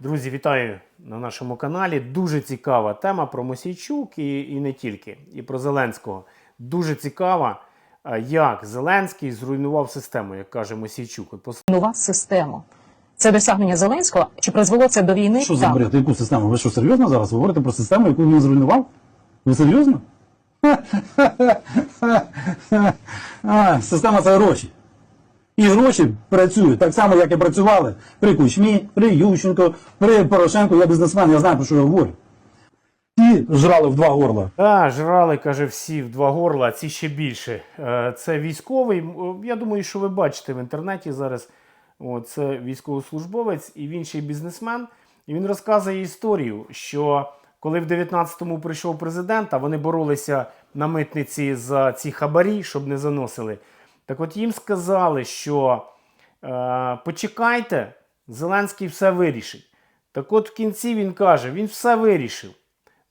Друзі, вітаю на нашому каналі. Дуже цікава тема про Мосійчук і, і не тільки, і про Зеленського. Дуже цікава, е, як Зеленський зруйнував систему, як каже Мосійчук. Пос- систему. Це досягнення Зеленського. Чи призвело це до війни? Що за бред? Яку систему? Ви що серйозно зараз говорите про систему, яку він зруйнував? Ви серйозно? Система це гроші. І гроші працюють так само, як і працювали при Кучмі, при Ющенко, при Порошенку. Я бізнесмен, я знаю, про що я говорю. Ті жрали в два горла. Та, жрали, каже, всі в два горла, а ці ще більше. Е, Це військовий. Я думаю, що ви бачите в інтернеті зараз. Це військовослужбовець і він ще бізнесмен. І він розказує історію, що коли в 19-му прийшов президент, а вони боролися на митниці за ці хабарі, щоб не заносили. Так от їм сказали, що е, почекайте, Зеленський все вирішить. Так от в кінці він каже: він все вирішив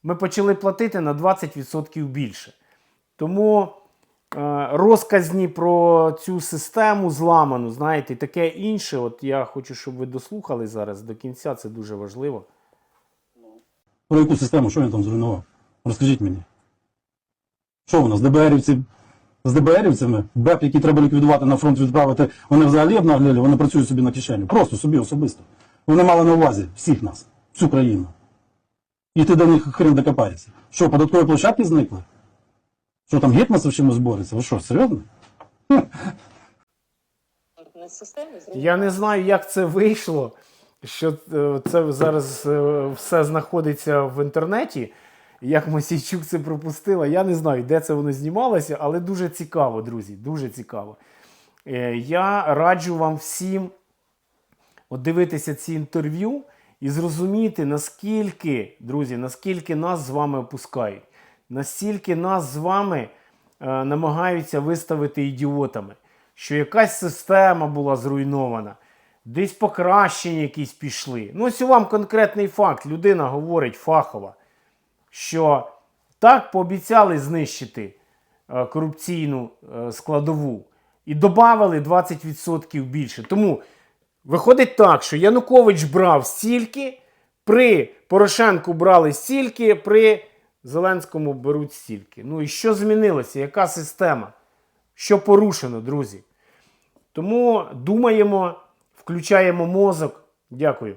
ми почали платити на 20% більше. Тому е, розказні про цю систему зламану, знаєте, таке інше. От я хочу, щоб ви дослухали зараз до кінця, це дуже важливо. Про яку систему, що він там зруйнував? Розкажіть мені. Що у нас, ДБРівці з ДБРівцями, БЕП, які треба ліквідувати на фронт відправити, вони взагалі обнагліли, вони працюють собі на кишеню. Просто собі особисто. Вони мали на увазі всіх нас, всю країну. І ти до них хрен докопаєшся. Що, податкові площадки зникли? Що там гетьманцев чимось бореться? Ви що, серйозно? Я не знаю, як це вийшло, що е, це зараз е, все знаходиться в інтернеті. Як Мосійчук це пропустила, я не знаю, де це воно знімалося, але дуже цікаво, друзі. Дуже цікаво. Е, Я раджу вам всім от дивитися ці інтерв'ю і зрозуміти, наскільки, друзі, наскільки нас з вами опускають, настільки нас з вами е, намагаються виставити ідіотами, що якась система була зруйнована, десь покращення якісь пішли. Ну, ось вам конкретний факт. Людина говорить фахова, що так пообіцяли знищити е, корупційну е, складову і додали 20% більше. Тому Виходить так, що Янукович брав стільки, при Порошенку брали стільки, при Зеленському беруть стільки. Ну і що змінилося? Яка система? Що порушено, друзі? Тому думаємо, включаємо мозок. Дякую.